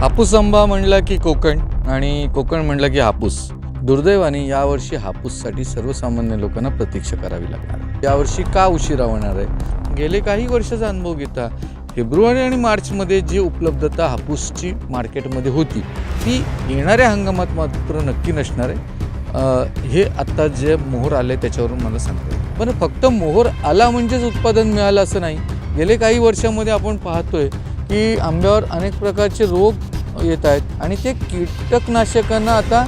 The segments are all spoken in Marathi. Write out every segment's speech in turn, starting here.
हापूस आंबा म्हणला की कोकण आणि कोकण म्हणलं की हापूस. दुर्दैवाने यावर्षी हापूससाठी सर्वसामान्य लोकांना प्रतीक्षा करावी लागणार यावर्षी का उशिरा होणार आहे? गेले काही वर्षाचा अनुभव घेता फेब्रुवारी आणि मार्चमध्ये जी उपलब्धता हापूसची मार्केटमध्ये होती ती येणाऱ्या हंगामात मात्र नक्की नसणार आहे. हे आत्ता जे मोहर आले त्याच्यावरून मला सांगता पण फक्त मोहर आला म्हणजेच उत्पादन मिळालं असं नाही. गेले काही वर्षामध्ये आपण पाहतोय की आंब्यावर अनेक प्रकारचे रोग येत आहेत आणि ते कीटकनाशकांना आता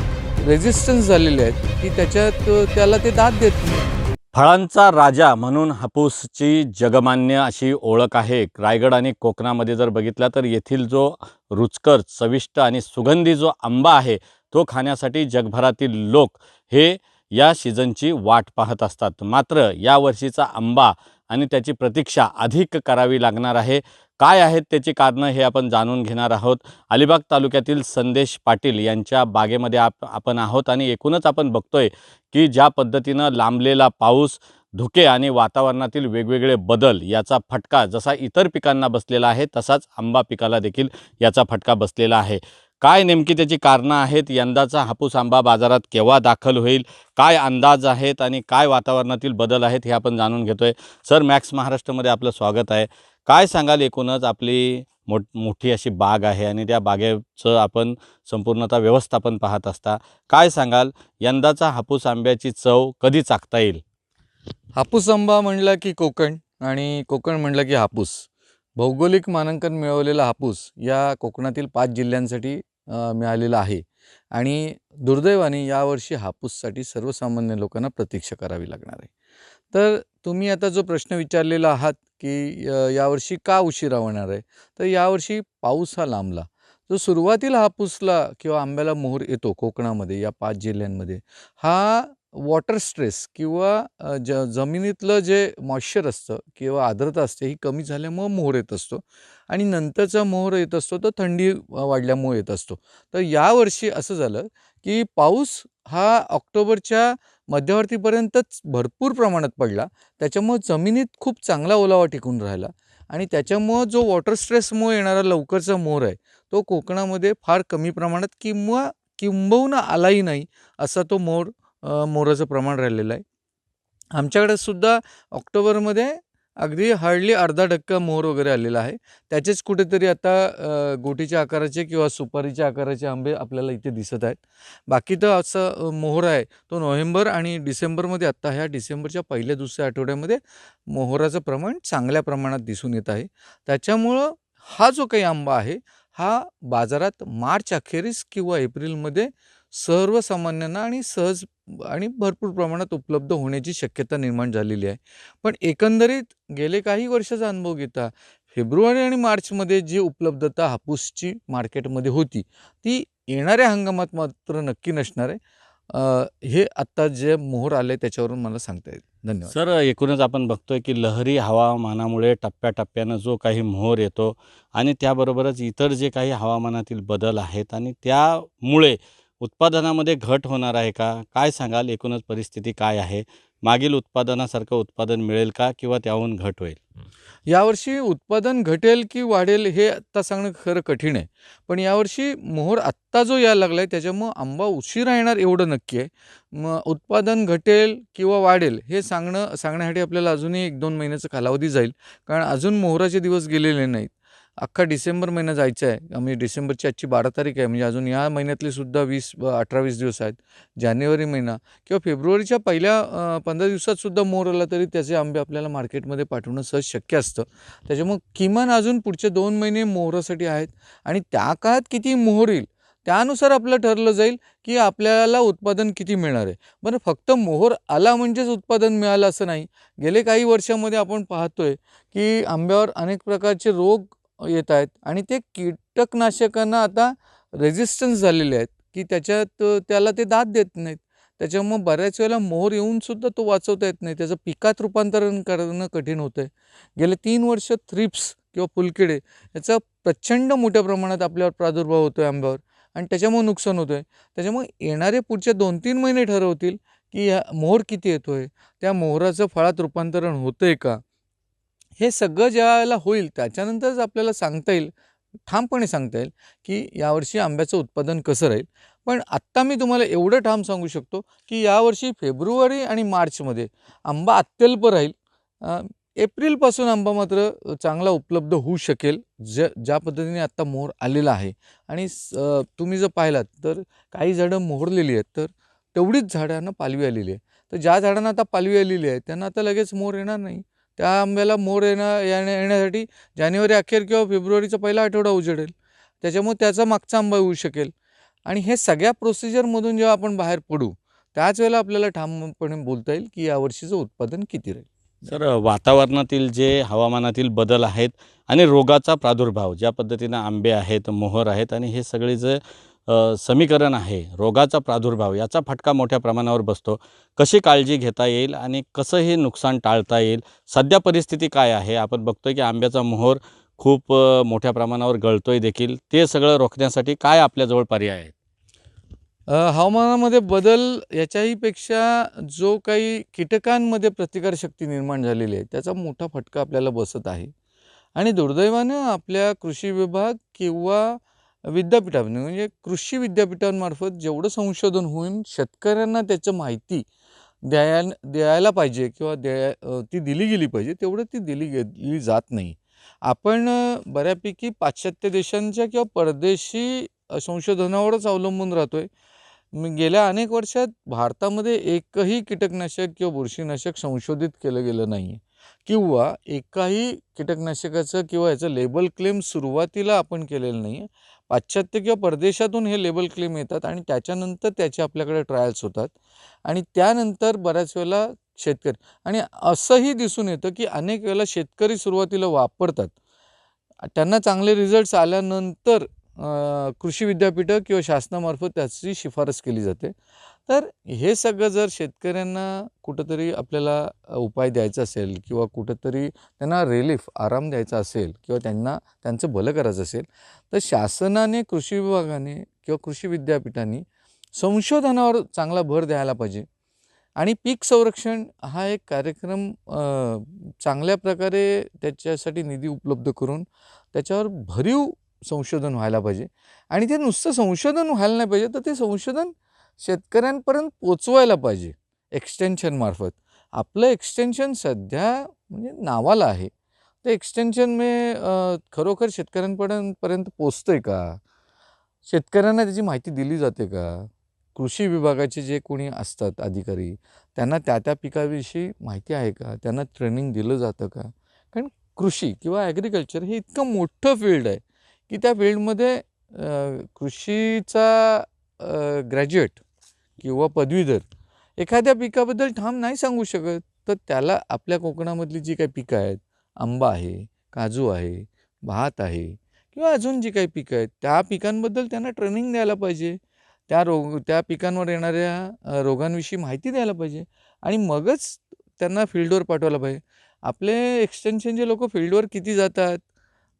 रेझिस्टन्स झालेले आहेत की त्याच्यात त्याला ते दाद देत नाही. फळांचा राजा म्हणून हापूसची जगमान्य अशी ओळख आहे. रायगड आणि कोकणामध्ये जर बघितला तर येथील जो रुचकर चविष्ट आणि सुगंधी जो आंबा आहे तो खाण्यासाठी जगभरातील लोक हे या सीझनची वाट पाहत असतात. मात्र यावर्षीचा आंबा आणि त्याची प्रतीक्षा अधिक करावी लागणार आहे. काय आहेत त्याची कारणं हे आपण जाणून घेणार आहोत. अलिबाग तालुक्यातील संदेश पाटील यांच्या बागेमध्ये आप आपण आहोत आणि एकूणच आपण बघतोय की ज्या पद्धतीनं लांबलेला पाऊस धुके आणि वातावरणातील वेगवेगळे बदल याचा फटका जसा इतर पिकांना बसलेला आहे तसाच आंबा पिकाला देखील याचा फटका बसलेला आहे. काय नेमकी त्याची कारणं आहेत यंदाचा हापूस आंबा बाजारात केव्हा दाखल होईल काय अंदाज आहेत आणि काय वातावरणातील बदल आहेत हे आपण जाणून घेतोय. सर मॅक्स महाराष्ट्रामध्ये आपलं स्वागत आहे. काय सांगाल एकूणच आपली मोठ मोठी अशी बाग आहे आणि त्या बागेचं आपण संपूर्णतः व्यवस्थापन पाहत असता काय सांगाल? यंदाचा हापूस आंब्याची चव कधी चाकता येईल? हापूस आंबा म्हणला की कोकण आणि कोकण म्हणलं की हापूस. भौगोलिक मानांकन मिळवलेला हापूस या कोकणातील पाच जिल्ह्यांसाठी मिळालेला आहे आणि दुर्दैवाने यावर्षी हापूससाठी सर्वसामान्य लोकांना प्रतीक्षा करावी लागणार आहे. तर तुम्ही आता जो प्रश्न विचारलेला आहात की यावर्षी का उशिरा होणार आहे? तर यावर्षी पाऊस हा लांबला. जो सुरुवातीला हापूसला किंवा आंब्याला मोहर येतो कोकणामध्ये या पाच जिल्ह्यांमध्ये हा वॉटर स्ट्रेस किंवा ज जमिनीतलं जे मॉइश्चर असतं किंवा आर्द्रता असते ही कमी झाल्यामुळं मोहर येत असतो आणि नंतरचा मोहर येत असतो तो थंडी वाढल्यामुळे येत असतो. तर यावर्षी असं झालं की पाऊस हा ऑक्टोबरच्या मध्यवर्तीपर्यंतच भरपूर प्रमाणात पडला. त्याच्यामुळं जमिनीत खूप चांगला ओलावा टिकून राहिला आणि त्याच्यामुळं जो वॉटर स्ट्रेसमुळे येणारा लवकरचा मोहर आहे तो कोकणामध्ये फार कमी प्रमाणात किंवा किंबहुना आलाही नाही असा तो मोर मोराचं प्रमाण राहिलेलं आहे. आमच्याकडे सुद्धा ऑक्टोबरमध्ये अगदी हार्डली अर्धा टक्का मोहर वगैरे आलेला आहे. त्याचेच कुठेतरी आता गोटीच्या आकाराचे किंवा सुपारीच्या आकाराचे आंबे आपल्याला इथे दिसत आहेत. बाकी तर असं मोहर आहे. तो नोव्हेंबर आणि डिसेंबरमध्ये आत्ता ह्या डिसेंबरच्या पहिल्या दुसऱ्या आठवड्यामध्ये मोहराचं प्रमाण चांगल्या प्रमाणात दिसून येत आहे. त्याच्यामुळं हा जो काही आंबा आहे हा बाजारात मार्च अखेरीस किंवा एप्रिलमध्ये सर्वसामान्यांना आणि सहज आणि भरपूर प्रमाणात उपलब्ध होण्याची शक्यता निर्माण झालेली आहे. पण एकंदरीत गेले काही वर्षाचा अनुभव घेता फेब्रुवारी आणि मार्चमध्ये जी उपलब्धता हापूसची मार्केटमध्ये होती ती येणाऱ्या हंगामात मात्र नक्की नसणार आहे. हे आत्ता जे मोहर आले त्याच्यावरून मला सांगता येईल. धन्यवाद. सर एकूणच आपण बघतोय की लहरी हवामानामुळे टप्प्याटप्प्यानं जो काही मोहर येतो आणि त्याबरोबरच इतर जे काही हवामानातील बदल आहेत आणि त्यामुळे उत्पादनामध्ये घट होणार आहे का? काय सांगाल? एकूणच परिस्थिती काय आहे? मागील उत्पादनासारखं उत्पादन मिळेल का किंवा त्याहून घट होईल? यावर्षी उत्पादन घटेल की वाढेल हे आत्ता सांगणं खरं कठीण आहे. पण यावर्षी मोहर आत्ता जो यायला लागला आहे त्याच्यामुळं आंबा उशिरा येणार एवढं नक्की आहे. मग उत्पादन घटेल किंवा वाढेल हे सांगणं सांगण्यासाठी आपल्याला अजूनही एक दोन महिन्याचा कालावधी जाईल. कारण अजून मोहराचे दिवस गेलेले नाहीत. अख्खा डिसेंबर महिना जायचा आहे. म्हणजे डिसेंबरची आजची बारा तारीख आहे. म्हणजे अजून या महिन्यातले सुद्धा वीस अठरा वीस दिवस आहेत. जानेवारी महिना किंवा फेब्रुवारीच्या पहिल्या पंधरा दिवसात सुद्धा मोहर आला तरी त्याचे आंबे आपल्याला मार्केटमध्ये पाठवणं सहज शक्य असतं. त्याच्यामुळं किमान अजून पुढचे दोन महिने मोहरासाठी आहेत. आणि त्या काळात किती मोहर येईल त्यानुसार आपलं ठरलं जाईल की आपल्याला उत्पादन किती मिळणार आहे. बरं फक्त मोहर आला म्हणजेच उत्पादन मिळालं असं नाही. गेले काही वर्षामध्ये आपण पाहतोय की आंब्यावर अनेक प्रकारचे रोग येत आहेत. आणि ते कीटकनाशकांना आता रेझिस्टन्स झालेले आहेत की त्याच्यात त्याला ते दाद देत नाहीत. त्याच्यामुळं बऱ्याच वेळेला मोहर येऊनसुद्धा तो वाचवता येत नाही. त्याचं पिकात रूपांतरण करणं कठीण होतं आहे गेले तीन वर्ष थ्रिप्स किंवा फुलकिडे याचा प्रचंड मोठ्या प्रमाणात आपल्यावर प्रादुर्भाव होतो आहे आंब्यावर. आणि त्याच्यामुळे नुकसान होतं आहे त्याच्यामुळे येणारे पुढचे दोन तीन महिने ठरवतील की ह्या मोहर किती येतो आहे त्या मोहराचं फळात रूपांतरण होतं आहे का? हे सगळं ज्या वेळेला होईल त्याच्यानंतरच आपल्याला सांगता येईल ठामपणे सांगता येईल की यावर्षी आंब्याचं उत्पादन कसं राहील. पण आत्ता मी तुम्हाला एवढं ठाम सांगू शकतो की यावर्षी फेब्रुवारी आणि मार्चमध्ये आंबा अत्यल्प राहील. एप्रिलपासून आंबा मात्र चांगला उपलब्ध होऊ शकेल ज ज्या पद्धतीने आत्ता मोहर आलेला आहे. आणि स- तुम्ही जर पाहिलात तर काही झाडं मोहरलेली आहेत तर तेवढीच झाडांना पालवी आलेली आहे. तर ज्या झाडांना आता पालवी आलेली आहे त्यांना आता लगेच मोर येणार नाही. त्या आंब्याला मोर येणं येण्या येण्यासाठी जानेवारी अखेर किंवा फेब्रुवारीचा पहिला आठवडा उजडेल. त्याच्यामुळे त्याचा मागचा आंबा येऊ शकेल. आणि हे सगळ्या प्रोसिजरमधून जेव्हा आपण बाहेर पडू त्याच वेळेला आपल्याला ठामपणे बोलता येईल की यावर्षीचं उत्पादन किती राहील. सर वातावरणातील जे हवामानातील बदल आहेत आणि रोगाचा प्रादुर्भाव ज्या पद्धतीनं आंबे आहेत मोहर आहेत आणि हे सगळे जे समीकरण आहे. रोगाचा प्रादुर्भाव याचा फटका मोठ्या प्रमाणावर बसतो. कशी काळजी घेता येईल आणि कसं हे नुकसान टाळता येईल? सध्या परिस्थिती काय आहे? आपण बघतोय की आंब्याचा मोहर खूप मोठ्या प्रमाणावर गळतोय देखील. ते सगळं रोखण्यासाठी काय आपल्याजवळ पर्याय आहेत? हवामानामध्ये बदल याच्याहीपेक्षा जो काही कीटकांमध्ये प्रतिकारशक्ती निर्माण झालेली आहे त्याचा मोठा फटका आपल्याला बसत आहे. आणि दुर्दैवानं आपल्या कृषी विभाग किंवा विद्यापीठामध्ये म्हणजे कृषी विद्यापीठांमार्फत जेवढं संशोधन होऊन शेतकऱ्यांना त्याचं माहिती द्याय द्यायला पाहिजे किंवा द्या ती दिली गेली पाहिजे तेवढं ती दिली गेली जात नाही. आपण बऱ्यापैकी पाश्चात्य देशांच्या किंवा परदेशी संशोधनावरच अवलंबून राहतो आहे मी गेल्या अनेक वर्षात भारतामध्ये एकही कीटकनाशक किंवा बुरशीनाशक संशोधित केलं गेलं नाही आहे किंवा एकाही कीटकनाशकाचं किंवा याचं लेबल क्लेम सुरुवातीला आपण केलेलं नाही आहे पाश्चात्य किंवा परदेशातून हे लेबल क्लेम येतात आणि त्याच्यानंतर त्याचे आपल्याकडे ट्रायल्स होतात. आणि त्यानंतर बऱ्याच वेळेला शेतकरी आणि असंही दिसून येतं की अनेक वेळेला शेतकरी सुरुवातीला वापरतात. त्यांना चांगले रिझल्ट्स आल्यानंतर कृषी विद्यापीठं किंवा शासनामार्फत त्याची शिफारस केली जाते. तर हे सगळं जर शेतकऱ्यांना कुठंतरी आपल्याला उपाय द्यायचा असेल किंवा कुठंतरी त्यांना रिलीफ आराम द्यायचा असेल किंवा त्यांना त्यांचं भलं करायचं असेल तर शासनाने कृषी विभागाने किंवा कृषी विद्यापीठांनी संशोधनावर चांगला भर द्यायला पाहिजे. आणि पीक संरक्षण हा एक कार्यक्रम चांगल्या प्रकारे त्याच्यासाठी निधी उपलब्ध करून त्याच्यावर भरीव संशोधन व्हायला पाहिजे. आणि ते नुसतं संशोधन व्हायला नाही पाहिजे तर ते संशोधन शेतकऱ्यांपर्यंत पोचवायला पाहिजे एक्सटेन्शनमार्फत आपलं एक्सटेन्शन सध्या म्हणजे नावाला आहे. ते एक्सटेन्शन मे खरोखर शेतकऱ्यांपर्यंत पोचतं आहे का? शेतकऱ्यांना त्याची माहिती दिली जाते का? कृषी विभागाचे जे कोणी असतात अधिकारी त्यांना त्या त्या पिकाविषयी माहिती आहे का? त्यांना ट्रेनिंग दिलं जातं का? कारण कृषी किंवा ॲग्रिकल्चर हे इतकं मोठं फील्ड आहे. की त्या फील्डमध्ये कृषीचा ग्रॅज्युएट किंवा पदवीधर एखाद्या पिकाबद्दल ठाम नाही सांगू शकत. तर त्याला आपल्या कोकणामधली जी काही पिकं आहेत आंबा आहे काजू आहे भात आहे किंवा अजून जी काही पिकं आहेत त्या पिकांबद्दल त्यांना ट्रेनिंग द्यायला पाहिजे. त्या रोग त्या पिकांवर येणाऱ्या रोगांविषयी माहिती द्यायला पाहिजे आणि मगच त्यांना फील्डवर पाठवायला पाहिजे. आपले एक्सटेन्शनचे लोक फील्डवर किती जातात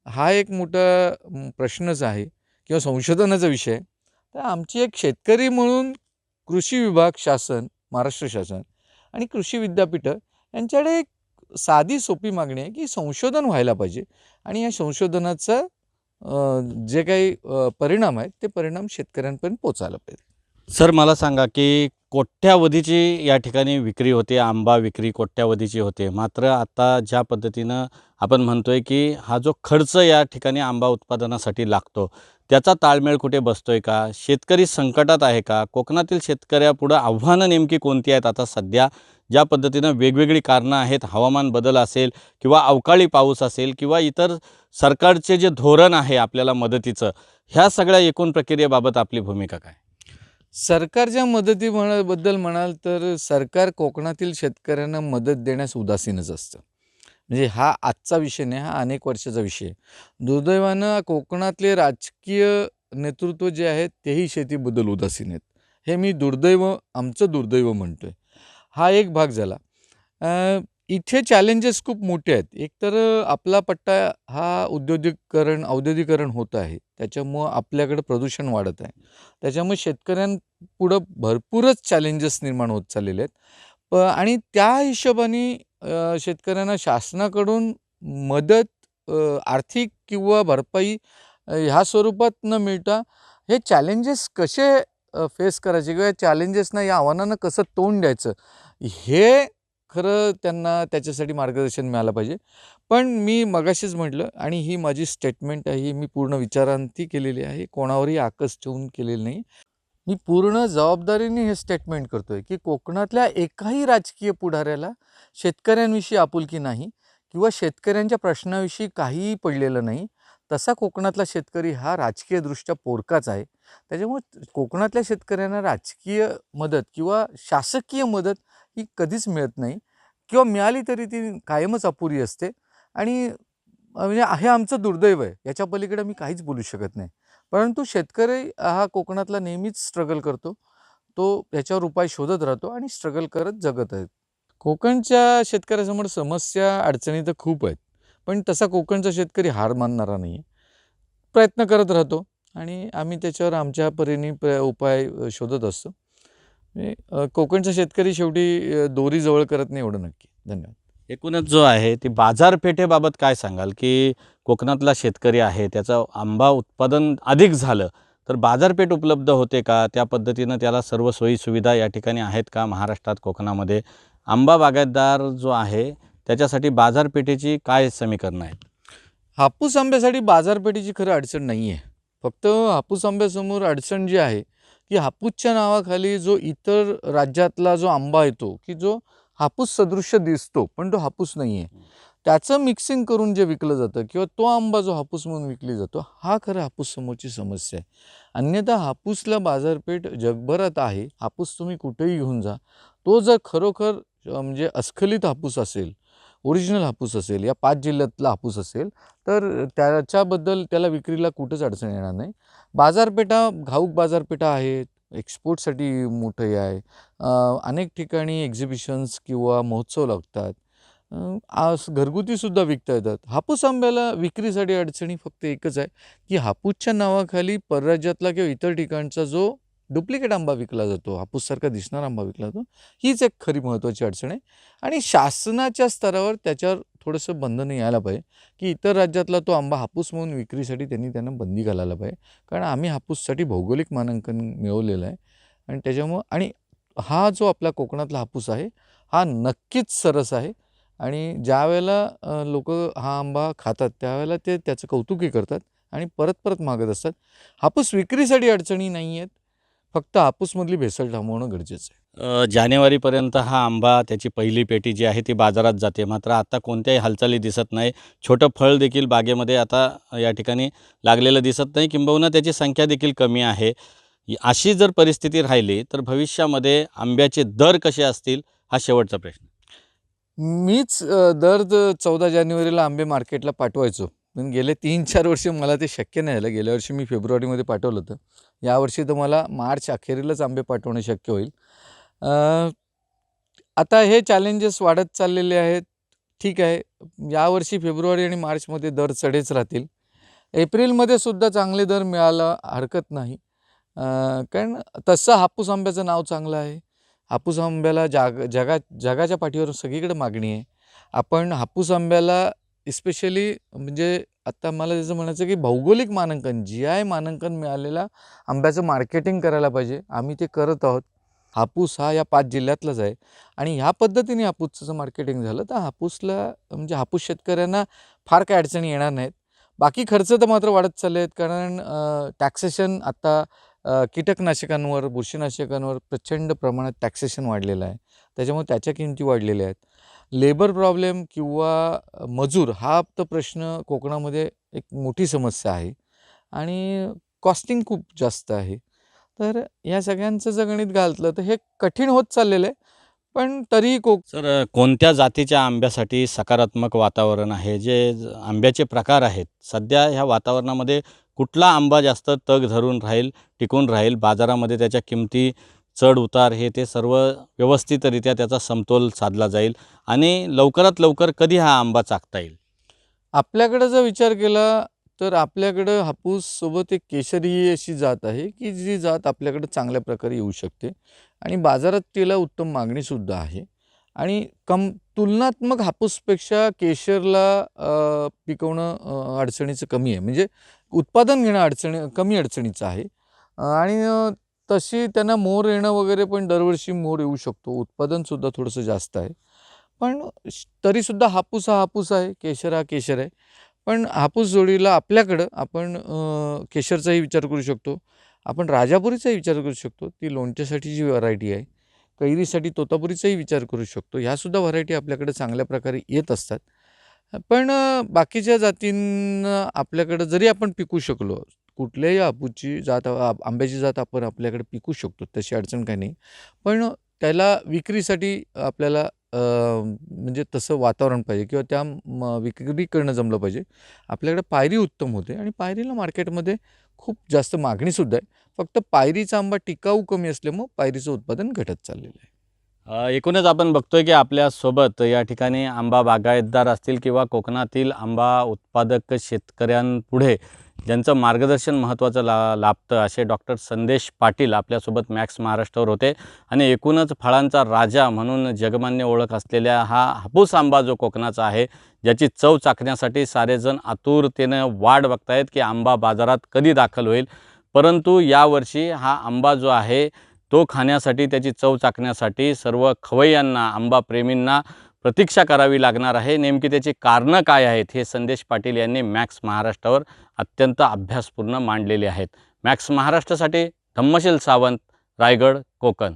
हा एक मोठा प्रश्नच आहे किंवा संशोधनाचा विषय आहे. तर आमची एक शेतकरी म्हणून कृषी विभाग शासन महाराष्ट्र शासन आणि कृषी विद्यापीठं यांच्याकडे एक साधी सोपी मागणी आहे की संशोधन व्हायला पाहिजे आणि या संशोधनाचा जे काही परिणाम आहेत ते परिणाम शेतकऱ्यांपर्यंत पोचायला पाहिजे सर मला सांगा की कोट्यावधीची या ठिकाणी विक्री होते आंबा विक्री कोट्यावधीची होते. मात्र आता ज्या पद्धतीनं आपण म्हणतोय की हा जो खर्च या ठिकाणी आंबा उत्पादनासाठी लागतो त्याचा ताळमेळ कुठे बसतोय का? शेतकरी संकटात आहे का? कोकणातील शेतकऱ्यापुढं आव्हानं नेमकी कोणती आहेत? आता सध्या ज्या पद्धतीनं वेगवेगळी कारणं आहेत हवामान बदल असेल किंवा अवकाळी पाऊस असेल किंवा इतर सरकारचे जे धोरण आहे आपल्याला मदतीचं ह्या सगळ्या एकूण प्रक्रियेबाबत आपली भूमिका काय? सरकारच्या मदती म्हणा बद्दल म्हणाल तर सरकार कोकणातील शेतकऱ्यांना मदत देण्यास उदासीनच असतं. म्हणजे हा आजचा विषय नाही हा अनेक वर्षाचा विषय दुर्दैवानं कोकणातले राजकीय नेतृत्व जे आहेत तेही शेतीबद्दल उदासीन आहेत. हे मी दुर्दैव आमचं दुर्दैव म्हणतो आहे हा एक भाग झाला. इथे चॅलेंजेस खूप मोठे आहेत. एकतर आपला पट्टा हा उद्योगिकरण औद्योगिकरण होत आहे. त्याच्यामुळं आपल्याकडं प्रदूषण वाढत आहे. त्याच्यामुळे शेतकऱ्यांपुढं भरपूरच चॅलेंजेस निर्माण होत चाललेले आहेत. प आणि त्या हिशोबाने शेतकऱ्यांना शासनाकडून मदत आर्थिक किंवा भरपाई ह्या स्वरूपात न मिळता हे चॅलेंजेस कसे फेस करायचे किंवा चॅलेंजेसना या आव्हानांना कसं तोंड द्यायचं हे खरं त्यांना त्याच्यासाठी मार्गदर्शन मिळालं पाहिजे. पण मी मगाशीच म्हटलं आणि ही माझी स्टेटमेंट आहे ही मी पूर्ण विचारांती केलेली आहे कोणावरही आकस ठेवून केलेली नाही. मी पूर्ण जबाबदारीने हे स्टेटमेंट करतो आहे की कोकणातल्या एकाही राजकीय पुढाऱ्याला शेतकऱ्यांविषयी आपुलकी नाही किंवा शेतकऱ्यांच्या प्रश्नाविषयी काहीही पडलेलं नाही. तसा कोकणातला शेतकरी हा राजकीयदृष्ट्या पोरकाच आहे. त्याच्यामुळे कोकणातल्या शेतकऱ्यांना राजकीय मदत किंवा शासकीय मदत ही कधीच मिळत नाही. किंवा मिळाली तरी ती कायमच अपुरी असते. आणि म्हणजे हे आमचं दुर्दैव आहे. याच्या पलीकडे मी काहीच बोलू शकत नाही. परंतु शेतकरी हा कोकणातला नेहमीच स्ट्रगल करतो. तो याच्यावर उपाय शोधत राहतो आणि स्ट्रगल करत जगत आहेत. कोकणच्या शेतकऱ्यासमोर समस्या अडचणी तर खूप आहेत. पण तसा कोकणचा शेतकरी हार मानणारा नाही आहे प्रयत्न करत राहतो आणि आम्ही त्याच्यावर आमच्या परीने प्र उपाय शोधत असतो. कोकणचा शेतकरी शेवटी दोरी जवळ करत नाही एवढं नक्की. धन्यवाद. एकूणच जो आहे ती बाजारपेठेबाबत काय सांगाल? की कोकणातला शेतकरी आहे त्याचं आंबा उत्पादन अधिक झालं तर बाजारपेठ उपलब्ध होते का? त्या पद्धतीनं त्याला सर्व सोयी सुविधा या ठिकाणी आहेत का? महाराष्ट्रात कोकणामध्ये? आंबा बागायतदार जो आहे त्याच्यासाठी बाजारपेठेची काय समीकरणं आहेत? हापूस आंब्यासाठी बाजारपेठेची खरं अडचण नाही आहे फक्त हापूस आंब्यासमोर अडचण जी आहे की हापूसच्या नावाखाली जो इतर राज्यातला जो आंबा येतो की जो हापूस सदृश्य दिसतो पण तो हापूस नाही आहे त्याचं मिक्सिंग करून जे विकलं जातं किंवा तो आंबा जो हापूस म्हणून विकली जातो हा खरं हापूस समोरची समस्या आहे. अन्यथा हापूसला बाजारपेठ जगभरात आहे हापूस तुम्ही कुठेही घेऊन जा. तो जर खरोखर म्हणजे अस्खलित हापूस असेल ओरिजिनल हापूस असेल या पाच जिल्ह्यातला हापूस असेल तर त्याच्याबद्दल त्याला विक्रीला कुठंच अडचण येणार नाही. बाजारपेठा घाऊक बाजारपेठा आहेत एक्सपोर्टसाठी मोठं हे आहे. अनेक ठिकाणी एक्झिबिशन्स किंवा महोत्सव लागतात. आज घरगुतीसुद्धा विकता येतात. हापूस आंब्याला विक्रीसाठी अडचणी फक्त एकच आहे की हापूसच्या नावाखाली परराज्यातला किंवा इतर ठिकाणचा जो डुप्लिकेट आंबा विकला जातो हापूससारखा दिसणारा आंबा विकला जातो. हीच एक खरी महत्त्वाची अडचण आहे. आणि शासनाच्या स्तरावर त्याच्यावर थोडंसं बंधन यायला पाहिजे की इतर राज्यातला तो आंबा हापूस म्हणून विक्रीसाठी त्यांनी त्यांना बंदी घालायला पाहिजे. कारण आम्ही हापूससाठी भौगोलिक मानांकन मिळवलेलं आहे. आणि त्याच्यामुळं आणि हा जो आपला कोकणातला हापूस आहे हा नक्कीच सरस आहे. आणि ज्या वेळेला लोक हा आंबा खातात त्यावेळेला ते त्याचं कौतुकही करतात आणि परत परत मागत असतात. हापूस विक्रीसाठी अडचणी नाही आहेत फक्त हापूसमधली भेसळ थांबवणं गरजेचं आहे. जानेवारीपर्यंत हा आंबा त्याची पहिली पेटी जी आहे ती बाजारात जाते. मात्र आता कोणत्याही हालचाली दिसत नाही. छोटं फळ देखील बागेमध्ये आता या ठिकाणी लागलेलं दिसत नाही. किंबहुना त्याची संख्या देखील कमी आहे. अशी जर परिस्थिती राहिली तर भविष्यामध्ये आंब्याचे दर कसे असतील हा शेवटचा प्रश्न. मीच दर चौदा जानेवारीला आंबे मार्केटला पाठवायचो. पण गेले तीन चार वर्ष मला ते शक्य नाही झालं. गेल्या वर्षी मी फेब्रुवारीमध्ये पाठवलं होतं. यावर्षी तुम्हाला मार्च अखेरीलाच आंबे पाठवणं शक्य होईल. आता हे चॅलेंजेस वाढत चाललेले आहेत. ठीक आहे. यावर्षी फेब्रुवारी आणि मार्चमध्ये दर चढेच राहतील. एप्रिलमध्ये सुद्धा चांगले दर मिळायला हरकत नाही. कारण तसं हापूस आंब्याचं नाव चांगलं आहे. हापूस आंब्याला जाग जगा जगाच्या पाठीवर सगळीकडे मागणी आहे. आपण हापूस आंब्याला इस्पेशली म्हणजे आत्ता मला त्याचं म्हणायचं की भौगोलिक मानांकन जी आय मानांकन मिळालेला आंब्याचं मार्केटिंग करायला पाहिजे. आम्ही ते करत आहोत. हापूस हा या पाच जिल्ह्यातलाच आहे. आणि ह्या पद्धतीने हापूसचं मार्केटिंग झालं तर हापूसला म्हणजे हापूस शेतकऱ्यांना फार काही अडचणी येणार नाहीत. बाकी खर्च तर मात्र वाढत चालले आहेत कारण टॅक्सेशन आत्ता कीटकनाशकांवर बुरशीनाशकांवर प्रचंड प्रमाणात टॅक्सेशन वाढलेलं आहे. त्याच्यामुळे त्याच्या किमती वाढलेल्या आहेत. लेबर प्रॉब्लेम किंवा मजूर हा तर प्रश्न कोकणामध्ये एक मोठी समस्या आहे आणि कॉस्टिंग खूप जास्त आहे. तर या सगळ्यांचं जर गणित घालतलं तर हे कठीण होत चाललेलं आहे पण तरीही कोक सर कोणत्या जातीच्या आंब्यासाठी सकारात्मक वातावरण आहे? जे आंब्याचे प्रकार आहेत सध्या ह्या वातावरणामध्ये कुठला आंबा जास्त तग धरून राहील टिकून राहील? बाजारामध्ये त्याच्या किमती चढ उतार हे ते सर्व व्यवस्थितरित्या त्याचा समतोल साधला जाईल आणि लवकरात लवकर कधी हा आंबा चाकता येईल? आपल्याकडं जर विचार केला तर आपल्याकडं हापूससोबत एक केशरी ही अशी जात आहे की जी जात आपल्याकडं चांगल्या प्रकारे येऊ शकते आणि बाजारात तिला उत्तम मागणीसुद्धा आहे. आणि कम तुलनात्मक हापूसपेक्षा केशरला पिकवणं अडचणीचं कमी आहे. म्हणजे उत्पादन घेणं अडचणी कमी अडचणीचं आहे. आणि तशी त्यांना मोर येणं वगैरे पण दरवर्षी मोर येऊ शकतो. उत्पादनसुद्धा थोडंसं जास्त आहे. पण तरीसुद्धा हापूस हा हापूस आहे केशर हा केशर आहे. पण हापूस जोडीला आपल्याकडं आपण केशरचाही विचार करू शकतो. आपण राजापुरीचाही विचार करू शकतो. ती लोणच्यासाठी जी व्हरायटी आहे कैरीसाठी तोतापुरीचाही विचार करू शकतो. ह्यासुद्धा व्हरायटी आपल्याकडे चांगल्या प्रकारे येत असतात. पण बाकीच्या जातींना आपल्याकडं जरी आपण पिकू शकलो कुठल्याही आपूची जात आंब्याची जात आपण आपल्याकडे पिकू शकतो तशी अडचण काही नाही. पण त्याला विक्रीसाठी आपल्याला म्हणजे तसं वातावरण पाहिजे किंवा त्या म- विक्री करणं जमलं पाहिजे. आपल्याकडे पायरी उत्तम होते आणि पायरीला मार्केटमध्ये खूप जास्त मागणीसुद्धा आहे. फक्त पायरीचा आंबा टिकाऊ कमी असल्यामुळं पायरीचं उत्पादन घटत चाललेलं आहे. एकूणच आपण बघतोय की आपल्यासोबत या ठिकाणी आंबा बागायतदार असतील किंवा कोकणातील आंबा उत्पादक शेतकऱ्यांपुढे ज्यांचं मार्गदर्शन महत्त्वाचं ला लाभतं असे डॉक्टर संदेश पाटील आपल्यासोबत मॅक्स महाराष्ट्रावर होते. आणि एकूणच फळांचा राजा म्हणून जगमान्य ओळख असलेल्या हा हापूस आंबा जो कोकणाचा आहे ज्याची चव चाखण्यासाठी सारेजण आतुरतेनं वाट बघतायत की आंबा बाजारात कधी दाखल होईल. परंतु यावर्षी हा आंबा जो आहे तो खाण्यासाठी त्याची चव चाखण्यासाठी सर्व खवय्यांना आंबाप्रेमींना प्रतीक्षा करावी लागणार आहे. नेमकी त्याची कारणं काय आहेत हे संदेश पाटील यांनी मॅक्स महाराष्ट्रावर अत्यंत अभ्यासपूर्ण मांडलेले आहेत. मॅक्स महाराष्ट्रासाठी धम्मशील सावंत रायगड कोकण.